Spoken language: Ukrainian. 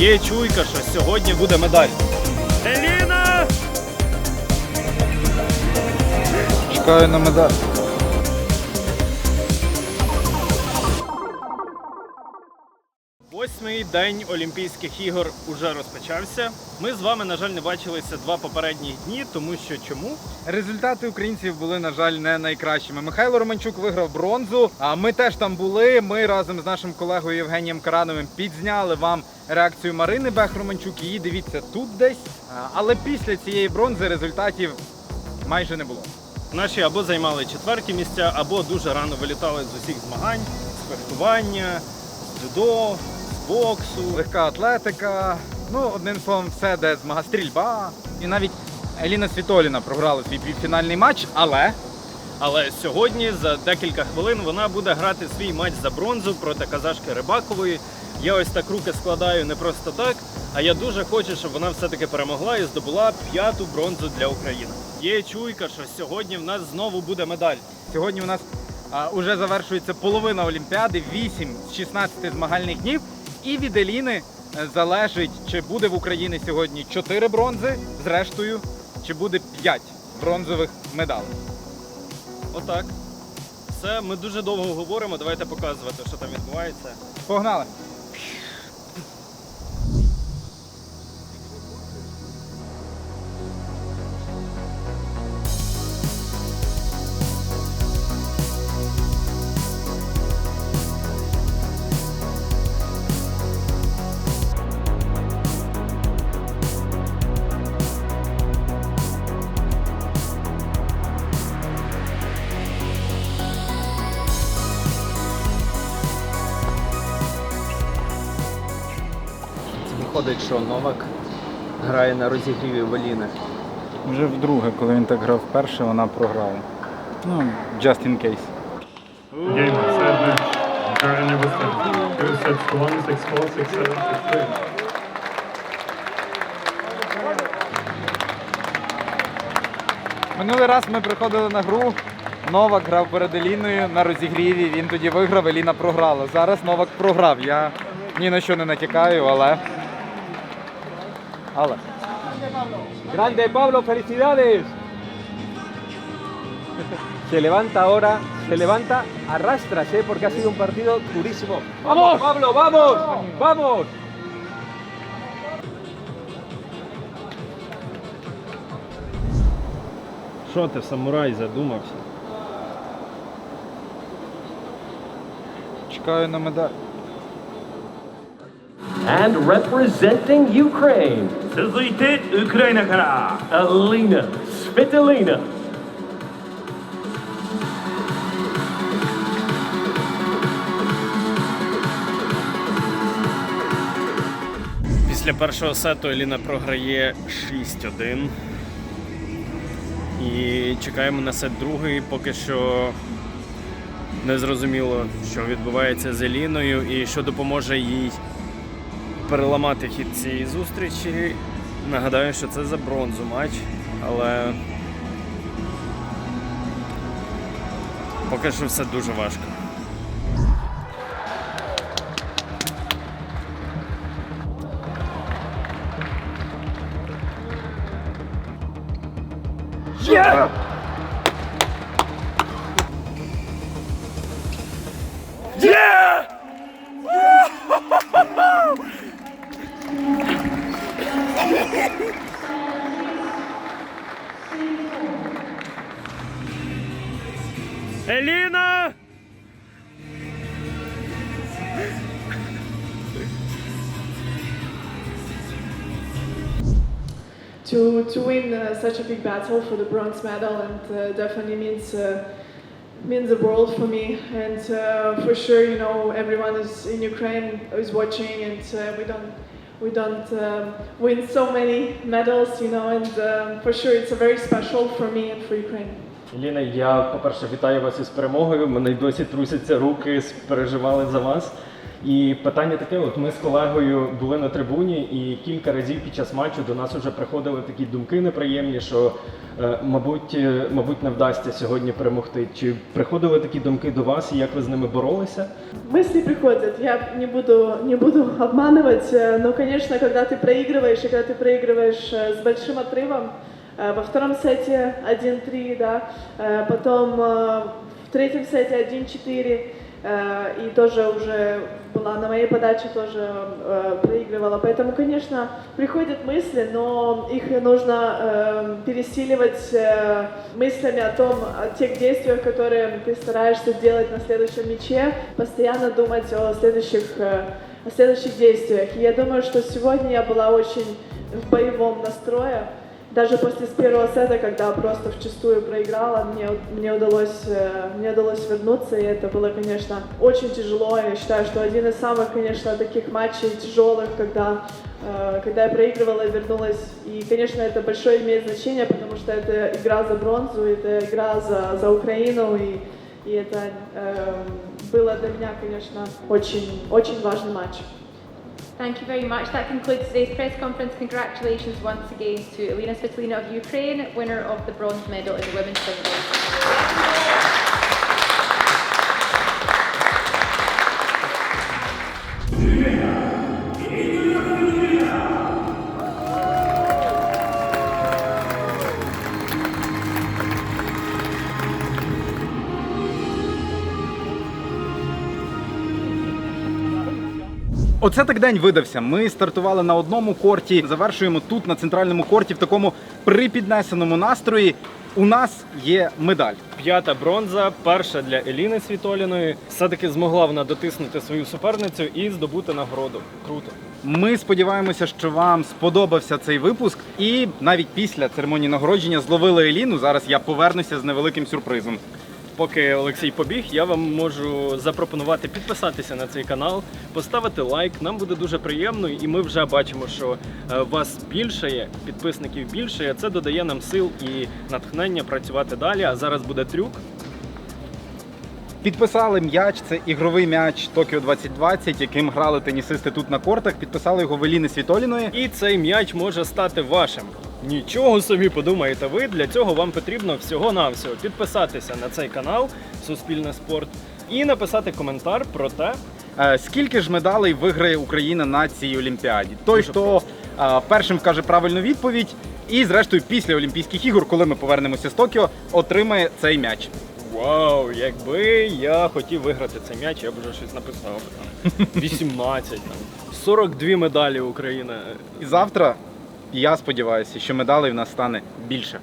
Є чуйка, що сьогодні буде медаль. Еліна! Чекаю на медаль. Восьмий день Олімпійських ігор уже розпочався. Ми з вами, на жаль, не бачилися два попередні дні, тому що чому? Результати українців були, на жаль, не найкращими. Михайло Романчук виграв бронзу. А ми теж там були. Ми разом з нашим колегою Євгенієм Карановим підзняли вам реакцію Марини Бех Романчук. Її дивіться тут десь. Але після цієї бронзи результатів майже не було. Наші або займали четверті місця, або дуже рано вилітали з усіх змагань, з фехтування, з дзюдо, боксу. Легка атлетика. Ну, одним словом, все, де змага стрільба. І навіть Еліна Світоліна програла свій півфінальний матч, але Але сьогодні за декілька хвилин вона буде грати свій матч за бронзу проти казашки Рибакової. Я ось так руки складаю не просто так, а я дуже хочу, щоб вона все-таки перемогла і здобула п'яту бронзу для України. Є чуйка, що сьогодні в нас знову буде медаль. Сьогодні у нас а, уже завершується половина Олімпіади, 8 з 16 змагальних днів. І від Еліни е, залежить, чи буде в Україні сьогодні 4 бронзи, зрештою, чи буде 5 бронзових медалей. Отак. Все, ми дуже довго говоримо. Давайте показувати, що там відбувається. Погнали! Виходить, що Новак грає на розігріві Валіни. Вже вдруге, коли він так грав вперше, вона програла. Ну, just in case. Game match. Sets to. Минулий раз ми приходили на гру. Новак грав перед Еліною на розігріві. Він тоді виграв, Еліна програла. Зараз Новак програв. Я ні на що не натякаю, але. Але. Grande Pablo, felicidades. Se levanta ahora, se levanta, arrastras, ¿eh? porque ha sido un partido durísimo. ¡Vamos, Pablo, vamos! ¡Vamos! Що ти, самурай, задумався? Чекаю на медаль. And representing Ukraine, 続いてウクライナから Alina Svitolina. Після першого сету Еліна програє 6-1. І чекаємо на сет другий. Поки що не зрозуміло, що відбувається з Еліною і що допоможе їй переламати хід цієї зустрічі. Нагадаю, що це за бронзу матч, але поки що все дуже важко. Еліна! to to win uh, such a big battle for the bronze medal and uh, definitely means uh, means the world for me and uh, for sure you know everyone is in Ukraine is watching and uh, we don't we don't um, win so many medals you know and um, for sure it's a very special for me and for Ukraine. Еліна, я, по-перше, вітаю вас із перемогою. Мене й досі трусяться руки, переживали за вас. І питання таке: от ми з колегою були на трибуні, і кілька разів під час матчу до нас вже приходили такі думки неприємні, що е, мабуть, е, мабуть, не вдасться сьогодні перемогти. Чи приходили такі думки до вас, і як ви з ними боролися? Мысли приходят, я не буду, не буду обманывать, э, но, конечно, когда ты проигрываешь, и когда ты проигрываешь э, с большим отрывом, э, во втором сете 1-3, да, э, потом э, в третьем сете 1-4, э, и тоже уже была на моей подаче, тоже э, проигрывала. Поэтому, конечно, приходят мысли, но их нужно э, пересиливать э, мыслями о том, о тех действиях, которые ты стараешься сделать на следующем мяче, постоянно думать о следующих, э, о следующих действиях. И я думаю, что сегодня я была очень в боевом настрое. Даже после с первого сета, когда просто вчастую проиграла, мне, мне, удалось, э, мне удалось вернуться, и это было, конечно, очень тяжело. Я считаю, что один из самых, конечно, таких матчей тяжелых, когда, э, когда я проигрывала и вернулась. И, конечно, это большое имеет значение, потому что это игра за бронзу, это игра за, за Украину, и, и это э, было для меня, конечно, очень, очень важный матч. Thank you very much. That concludes today's press conference. Congratulations once again to Elena Svitolina of Ukraine, winner of the bronze medal in the women's singles. Оце так день видався. Ми стартували на одному корті, завершуємо тут на центральному корті в такому припіднесеному настрої. У нас є медаль. П'ята бронза, перша для Еліни Світоліної. Все-таки змогла вона дотиснути свою суперницю і здобути нагороду. Круто. Ми сподіваємося, що вам сподобався цей випуск, і навіть після церемонії нагородження зловили Еліну. Зараз я повернуся з невеликим сюрпризом. Поки Олексій побіг, я вам можу запропонувати підписатися на цей канал, поставити лайк. Нам буде дуже приємно, і ми вже бачимо, що е, вас більше є, підписників більше. є. Це додає нам сил і натхнення працювати далі. А зараз буде трюк. Підписали м'яч, це ігровий м'яч Токіо 2020, яким грали тенісисти тут на кортах. Підписали його в Еліни Світоліної. І цей м'яч може стати вашим. Нічого собі подумаєте ви. Для цього вам потрібно всього-навсього підписатися на цей канал Суспільне спорт і написати коментар про те, Е, Скільки ж медалей виграє Україна на цій Олімпіаді? Той, хто е, першим вкаже правильну відповідь, і зрештою після Олімпійських ігор, коли ми повернемося з Токіо, отримає цей м'яч. Вау, якби я хотів виграти цей м'яч, я б вже щось написав. Там, 18, там, 42 медалі України. І завтра я сподіваюся, що медалей в нас стане більше.